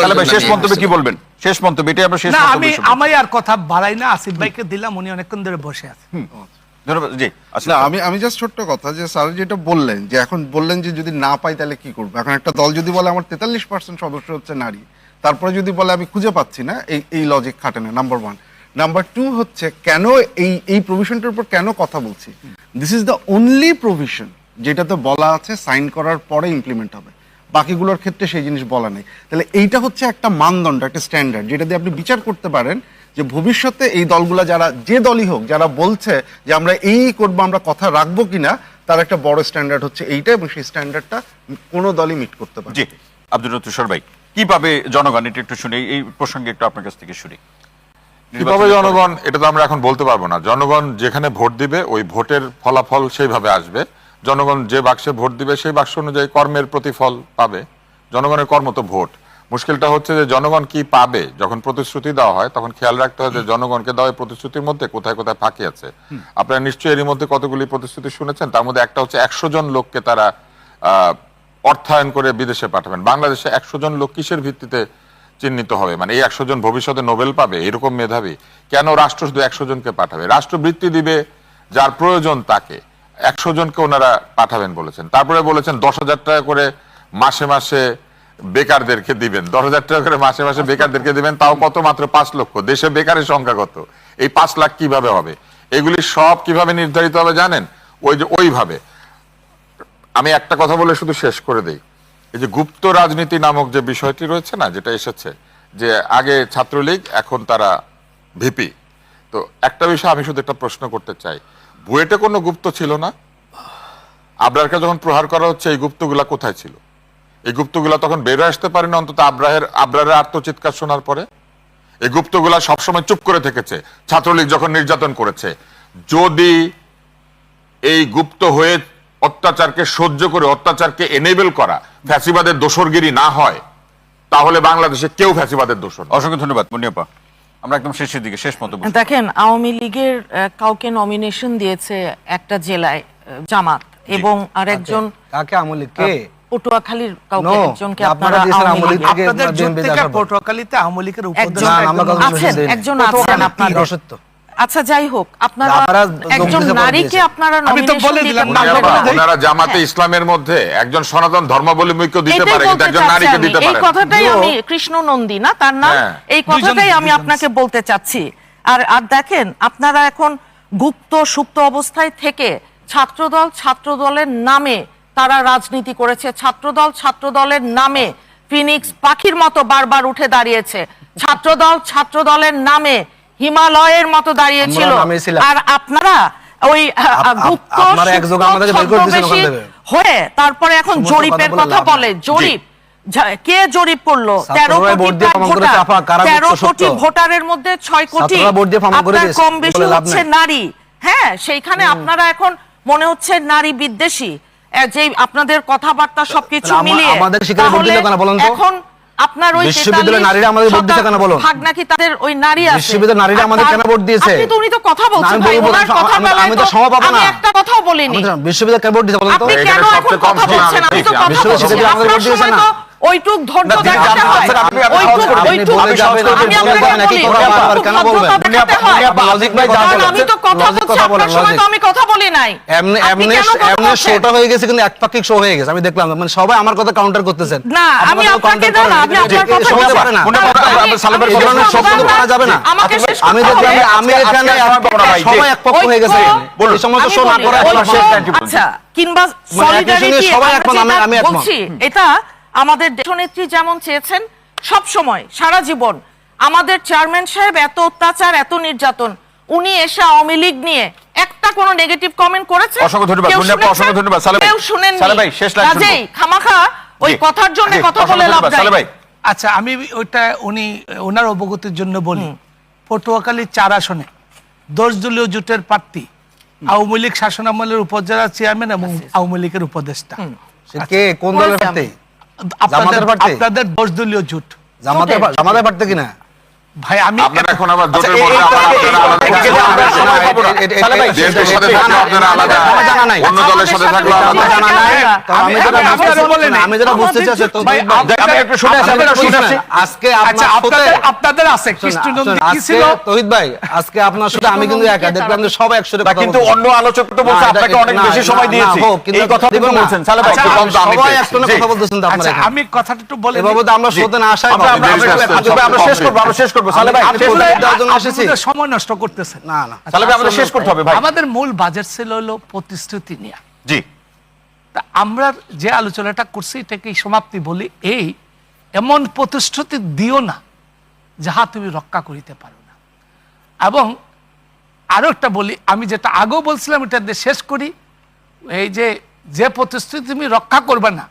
তাহলে ভাই শেষ নিয়ে কি বলবেন? শেষ মন্তব্য এটাই আমরা শেষ মন্তব্য আমি আমি আর কথা বাড়াই না আসিফ ভাইকে দিলাম উনি অনেকক্ষণ ধরে বসে আছে। ধন্যবাদ জি আমি আমি জাস্ট ছোট্ট কথা যে স্যার যেটা বললেন যে এখন বললেন যে যদি না পাই তাহলে কি করব? এখন একটা দল যদি বলে আমার তেতাল্লিশ পার্সেন্ট সদস্য হচ্ছে নারী তারপরে যদি বলে আমি খুঁজে পাচ্ছি না এই এই লজিক খাটে না নাম্বার ওয়ান নাম্বার টু হচ্ছে কেন এই এই প্রভিশনটার উপর কেন কথা বলছি? This is the only provision যেটাতে বলা আছে সাইন করার পরে ইমপ্লিমেন্ট হবে। বাকিগুলোর ক্ষেত্রে সেই জিনিস বলা নেই। তাহলে এইটা হচ্ছে একটা মানদণ্ড একটা স্ট্যান্ডার্ড যেটা দিয়ে আপনি বিচার করতে পারেন যে ভবিষ্যতে এই দলগুলা যারা যে দলই হোক যারা বলছে যে আমরা এই করব আমরা কথা রাখব কিনা তার একটা বড় স্ট্যান্ডার্ড হচ্ছে এইটা এবং সেই স্ট্যান্ডার্ডটা কোনো দলই মিট করতে পারে জি আব্দুল তুষার ভাই কি পাবে জনগণ? এটা একটু শুনি এই প্রসঙ্গে একটু আপনার কাছ থেকে শুনি। কীভাবে জনগণ? এটা তো আমরা এখন বলতে পারব না। জনগণ যেখানে ভোট দিবে ওই ভোটের ফলাফল সেইভাবে আসবে। জনগণ যে বাক্সে ভোট দিবে সেই বাক্স অনুযায়ী কর্মের প্রতিফল পাবে। জনগণের কর্ম তো ভোট। মুশকিলটা হচ্ছে যে জনগণ কি পাবে? যখন প্রতিশ্রুতি দেওয়া হয় তখন খেয়াল রাখতে হয় যে জনগণকে দেওয়া প্রতিশ্রুতির মধ্যে কোথায় কোথায় ফাঁকি আছে। আপনারা নিশ্চয়ই এরই মধ্যে কতগুলি প্রতিশ্রুতি শুনেছেন? তার মধ্যে একটা হচ্ছে একশো জন লোককে তারা আহ, অর্থায়ন করে বিদেশে পাঠাবেন। বাংলাদেশে একশো জন লোক কিসের ভিত্তিতে চিহ্নিত হবে? মানে এই একশো জন ভবিষ্যতে নোবেল পাবে? এরকম মেধাবী? কেন রাষ্ট্র শুধু একশো জনকে পাঠাবে? রাষ্ট্র বৃত্তি দিবে যার প্রয়োজন তাকে। একশো জনকে ওনারা পাঠাবেন বলেছেন। তারপরে বলেছেন দশ হাজার টাকা করে মাসে মাসে বেকারদেরকে দিবেন। দশ হাজার টাকা করে মাসে মাসে বেকারদেরকে দিবেন, তাও কত মাত্র পাঁচ লক্ষ? দেশে বেকারের সংখ্যা কত? এই পাঁচ লাখ কীভাবে হবে? এগুলি সব কীভাবে নির্ধারিত হবে জানেন? ওই যে ওইভাবে। আমি একটা কথা বলে শুধু শেষ করে দেই। এই যে গুপ্ত রাজনীতি নামক যে বিষয়টি রয়েছে না, যেটা এসেছে, যে আগে ছাত্রলীগ, এখন তারা ভিপি। তো একটা বিষয় আমি শুধু একটা প্রশ্ন করতে চাই। বুয়েটে কোনো গুপ্ত ছিল না? আবরারকে যখন প্রহার করা হচ্ছে, এই গুপ্তগুলা কোথায় ছিল? এই গুপ্তগুলা তখন বেরো আসতে পারে না অন্তত আব্রাহের আবরারের আত্মচিৎকার শোনার পরে? এই গুপ্তগুলা সবসময় চুপ করে থেকেছে, ছাত্রলীগ যখন নির্যাতন করেছে। যদি এই গুপ্ত হয়ে অত্যাচারকে সহ্য করে, অত্যাচারকে এনেবেল করা ফ্যাসিবাদের দোসরগিরি না হয়, তাহলে বাংলাদেশে কেউ ফ্যাসিবাদের নয়। অসংখ্য ধন্যবাদ, মুনিয়াপা। আমরা একদম শেষের দিকে শেষ মতো দেখেন আওয়ামী লীগের কাউকে নমিনেশন দিয়েছে একটা জেলায় জামাত এবং আরেকজন কাকে আমলি কে? পটুয়াখালীর কাউকে একজনকে আপনারা আওয়ামী লীগ থেকে পটুয়াখালীতে আওয়ামী লীগের একজন উপদেষ্টা একজন আছেন। একজন আছেন আপনাদের অসত্য আচ্ছা যাই হোক আপনারা আপনারা একজন নারীকে। আপনারা আমি তো বলে দিলাম। ওনারা জামাতে ইসলামের মধ্যে একজন সনাতন ধর্মাবলম্বীকে দিতে পারে কিন্তু একজন নারীকে দিতে পারে না। কথাটাই আমি কৃষ্ণ নন্দী না তার নাম হ্যাঁ। এই কথাটাই আমি আপনাকে বলতে চাচ্ছি আর আর দেখেন আপনারা এখন গুপ্ত সুপ্ত অবস্থায় থেকে ছাত্রদল ছাত্রদলের নামে তারা রাজনীতি করেছে ছাত্রদল ছাত্রদলের নামে ফিনিক্স পাখির মতো বারবার উঠে দাঁড়িয়েছে ছাত্রদল ছাত্রদলের নামে হিমালয়ের মতো দাঁড়িয়েছিল আমরা নামিয়েছিলাম। আর আপনারা ওই গুপ্ত। হয়ে তারপরে এখন জরিপের কথা বলে জরিপ কে জরিপ করল তেরো কোটি ভোটার। তেরো কোটি ভোটারের মধ্যে ছয় কোটি আপনার কম বেশি হচ্ছে নারী হ্যাঁ সেইখানে আপনারা এখন মনে হচ্ছে নারী বিদ্বেষী যে আপনাদের কথাবার্তা সবকিছু মিলিয়ে? এখন আপনার ওই বিশ্ববিদ্যালয়ের নারীরা আমাদের ভোট দিতে কেন বলো ভাগ নাকি তাদের ওই নারী আছে। বিশ্ববিদ্যালয়ের নারীরা আমাদের কেন ভোট দিয়েছে? আপনি তো উনি তো কথা বলছেন আমি ভাই, ওনার কথা বলা আমি তো সময় পাবো আমি না। একটা কথাও বলিনি। বিশ্ববিদ্যালয় কেন ভোট দিতে বলেন তো? আপনি কেন এখন কথা বলছেন? আমি তো কথা বলছি আপনার সময় তো ওইটুক ধৈর্য দেখাতে হয়। আমি দেখলাম। মানে সবাই আমার কথা কাউন্টার করতেছেন। না, আমি আপনাকে না, করেন, আমি আপনার কথা না। যাবে না। দেখলাম এখানে সবাই এক পক্ষ হয়ে গেছে। এই সমস্ত করে। আচ্ছা কিংবা সবাই আমরা আমি- আমি বলছি এটা আমাদের দেশনেত্রী যেমন চেয়েছেন সব সময় সারা জীবন। আমাদের চেয়ারম্যান সাহেব এত অত্যাচার এত নির্যাতন উনি এসে আওয়ামী লীগ নিয়ে একটা কোনো নেগেটিভ কমেন্ট করেছেন? অসংখ্য ধন্যবাদ, অসংখ্য ধন্যবাদ। সালে ভাই, কেউ শুনেননি? সালে ভাই, শেষ লাইন শুনব। কাজেই খামাখা ওই কথার জন্য কথা বলে লাভ ধন্যবাদ। সালে ভাই আচ্ছা আমি ওইটা উনি ওনার অবগতির জন্য বলি। পটুয়াখালী চার আসনে দশ দলীয় জোটের প্রার্থী আওয়ামী লীগ শাসনামলের উপজেলা চেয়ারম্যান এবং আওয়ামী লীগের উপদেষ্টা। কে? কোন দলের প্রার্থী? আপনাদের? আপনাদের দলীয় জোট। জামাতে জামাতে প্রার্থী কিনা? ভাই আমি আপনারা এখন আবার জোটের আচ্ছা, মধ্যে আলাদা সাথে না, থাকলে না, আপনারা না, আলাদা আমার জানা নাই। অন্য দলের সাথে থাকলে আলাদা। জানা নাই। আমি আমি- যেটা আমি- আমি বলে নেই। আমি যেটা বুঝতে চাচ্ছি তো ভাই, ভাই, আপনাদের- আমি একটু শুনে আসি, আমি একটু শুনে আসি। আজকে আচ্ছা আপনার আপনাদের সাথে- আপনাদের আছে শোন, কি ছিল? তহিদ ভাই আজকে আপনার সাথে আমি কিন্তু একা দেখলাম যে সবাই একসাথে কথা কিন্তু অন্য আলোচক তো বলছে আপনাকে অনেক বেশি সময় দিয়েছি। কিন্তু এই কথা বলছেন। সালে ভাই আচ্ছা, একটু কম দাম সবাই একসাথে কথা বলতেছেন আপনারা আচ্ছা আমি কথাটা একটু বলে এভাবে আমরা জি। না আসাই সব আমরা শেষ করব আমরা শেষ করব সালে ভাই আমি শেষ বলে হলে- দেওয়ার জন্য আপনি এসেছি। বোধহয় সময় নষ্ট করতেছেন না না। সালে ভাই আমাদের শেষ করতে হবে ভাই। আমাদের মূল বাজেট ছিল হলো প্রতিশ্রুতি নিয়ে। জি। তা আমরা যে আলোচনাটা করছি এটাকে সমাপ্তি বলি এই এমন প্রতিশ্রুতি দিও না যাহা তুমি রক্ষা করিতে পারো না। এবং আরও একটা বলি আমি যেটা আগেও বলছিলাম এটা দিয়ে শেষ করি এই যে যে প্রতিশ্রুতি তুমি রক্ষা করবে না